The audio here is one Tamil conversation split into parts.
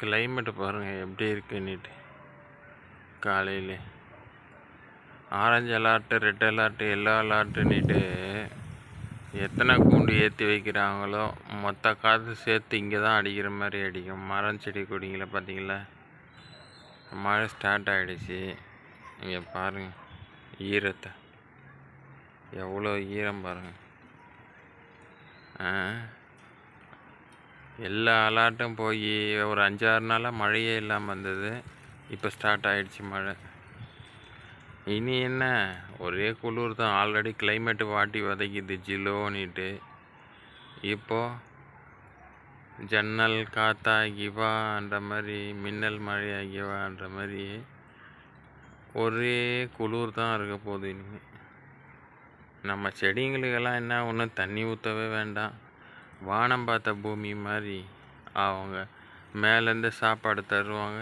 கிளைமேட்டு பாருங்கள் எப்படி இருக்குன்னுட்டு. காலையில். Orange alert red alert yellow அலார்ட்டுன்னுட்டு எத்தனை கூண்டு ஏற்றி வைக்கிறாங்களோ மொத்த காற்று சேர்த்து இங்கே தான் அடிக்கிற மாதிரி அடிக்கும். மரம் செடி கொடிங்களை பார்த்தீங்களா? மழை ஸ்டார்ட் ஆகிடுச்சு இங்கே பாருங்கள் ஈரத்தை. எவ்வளோ ஈரம் பாருங்கள் ஆ? எல்லா அலாட்டும் போய் ஒரு அஞ்சாறு நாளாக மழையே இல்லாமல் இருந்தது இப்போ ஸ்டார்ட் ஆகிடுச்சு மழை. இனி என்ன? ஒரே குளிர் தான். ஆல்ரெடி கிளைமேட்டு வாட்டி வதக்கிது ஜிலோனிட்டு. இப்போது ஜன்னல் காத்தாகிவான்ற மாதிரி மின்னல் மழை ஆகிவான்ற மாதிரி ஒரே குளிர் தான் இருக்க போகுது இனிமேல் நம்ம செடிங்களுக்கெல்லாம் என்ன ஒன்றும் தண்ணி ஊற்றவே வேண்டாம். வானம் பார்த்த பூமி மாதிரி அவங்க மேலேருந்து சாப்பாடு தருவாங்க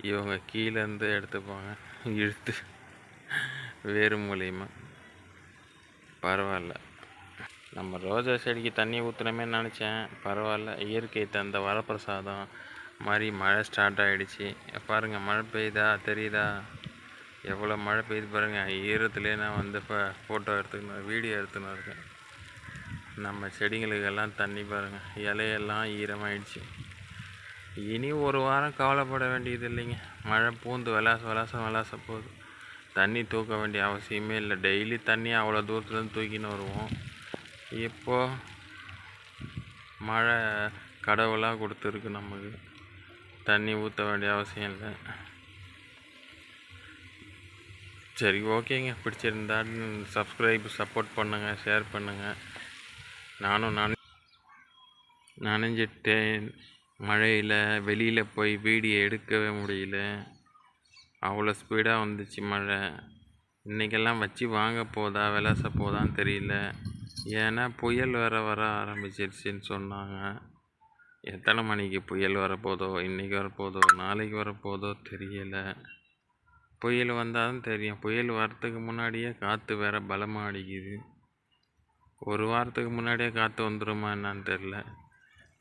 இவங்க கீழேருந்து எடுத்துப்பாங்க இழுத்து. வேறு மூலியமாக பரவாயில்ல. நம்ம ரோஜா செடிக்கு தண்ணி ஊற்றுனமே நினச்சேன். பரவாயில்ல. இயற்கை தந்த வரப்பிரசாதம் மாதிரி மழை ஸ்டார்ட் ஆகிடுச்சு பாருங்கள் மழை பெய்யுதா தெரியுதா? எவ்வளோ மழை பெய்யுது பாருங்கள் ஈரத்துலேயே நான் வந்து இப்போ ஃபோட்டோ எடுத்துக்கணும் வீடியோ எடுத்துன்னு இருக்கேன் நம்ம செடிங்களுக்கெல்லாம் தண்ணி பாருங்கள் இலையெல்லாம் ஈரமாயிடுச்சு. இனி ஒரு வாரம் கவலைப்பட வேண்டியது இல்லைங்க. மழை பூந்து விளாச விளாசம் விளாச போகுது. தண்ணி தூக்க வேண்டிய அவசியமே இல்லை. டெய்லி தண்ணி அவ்வளோ தூரத்துலேருந்து தூக்கின்னு வருவோம். இப்போ மழை கடவுளாக கொடுத்துருக்கு நமக்கு. தண்ணி ஊற்ற வேண்டிய அவசியம் இல்லை. சரி ஓகேங்க. பிடிச்சிருந்தா சப்ஸ்கிரைப் சப்போர்ட் பண்ணுங்கள் ஷேர் பண்ணுங்கள் நானும் நான் நனைஞ்சிட்டேன். மழையில் வெளியில் போய் வீடியோ எடுக்கவே முடியல. அவ்வளோ ஸ்பீடாக வந்துச்சு மழை. இன்றைக்கெல்லாம் வச்சு வாங்க போதா விளாச போதான்னு தெரியல. ஏன்னா புயல் வர வர ஆரம்பிச்சிருச்சுன்னு சொன்னாங்க. எத்தனை மணிக்கு புயல் வரப்போதோ இன்றைக்கி வரப்போதோ நாளைக்கு வரப்போதோ தெரியலை. புயல் வந்தாலும் தெரியும். புயல் வரத்துக்கு முன்னாடியே காற்று வேறு பலமாக அடிக்குது. ஒரு வாரத்துக்கு முன்னாடியே காற்று வந்துடுமா என்னான்னு தெரில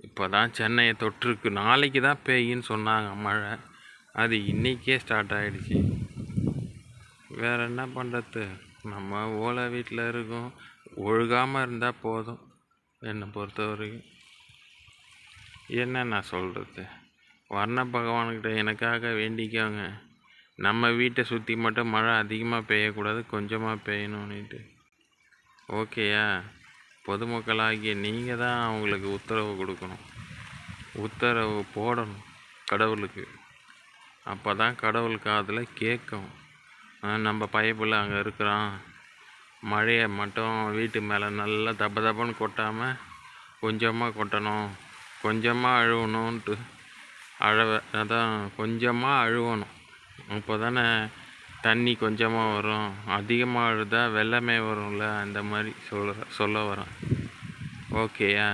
இப்போ தான் சென்னையை தொற்றுருக்கு. நாளைக்கு தான் பெய்யுன்னு சொன்னாங்க மழை. அது இன்றைக்கே ஸ்டார்ட் ஆகிடுச்சு வேறு என்ன பண்ணுறது நம்ம ஓலை வீட்டில் இருக்கோம். ஒழுகாமல் இருந்தால் போதும். என்னை பொறுத்த வரைக்கும். என்ன நான் சொல்கிறது வர்ண பகவான்கிட்ட எனக்காக வேண்டிக்கோங்க. நம்ம வீட்டை சுற்றி மட்டும் மழை அதிகமாக பெய்யக்கூடாது கொஞ்சமாக பெய்யணும்னுட்டு. ஓகேயா. பொதுமக்களாகிய நீங்கள் தான் அவங்களுக்கு உத்தரவு கொடுக்கணும். உத்தரவு போடணும் கடவுளுக்கு. அப்போ தான் கடவுள் காதில் கேட்கும். நம்ம பைப்பில் அங்கே இருக்கிறான். மழையை மட்டும் வீட்டு மேலே நல்லா தப்ப தப்புன்னு கொட்டாமல் கொஞ்சமாக கொட்டணும். கொஞ்சமாக அழுவணும்ன்ட்டு. அழவை அதான் கொஞ்சமாக அழுவணும். அப்போ தானே தண்ணி கொஞ்சமாக வரும். அதிகமாக அழுதா வெள்ளமே வரும்ல அந்த மாதிரி சொல்கிற சொல்ல வரேன் ஓகேயா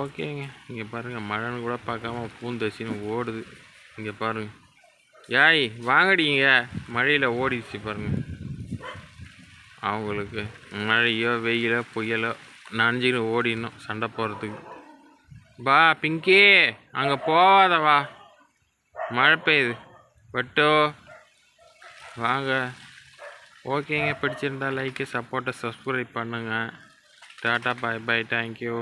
ஓகேங்க இங்கே பாருங்கள் மழைன்னு கூட பார்க்காம பூந்தச்சின்னு ஓடுது. இங்கே பாருங்கள் ஏய் வாங்கடிங்க மழையில் ஓடிடுச்சு பாருங்கள் அவங்களுக்கு மழையோ வெயிலோ புயலோ நனைஞ்சிக்கிட்டு ஓடிடணும் சண்டை போடுறதுக்கு. பா பிங்கி அங்கே போகாத வா. மழை பெய்யுது. பட்டோ வாங்க. ஓகேங்க பிடிச்சிருந்தா லைக்கு சப்போர்ட்டை சப்ஸ்கிரைப் பண்ணுங்கள் டாட்டா பாய் பாய் தேங்க்யூ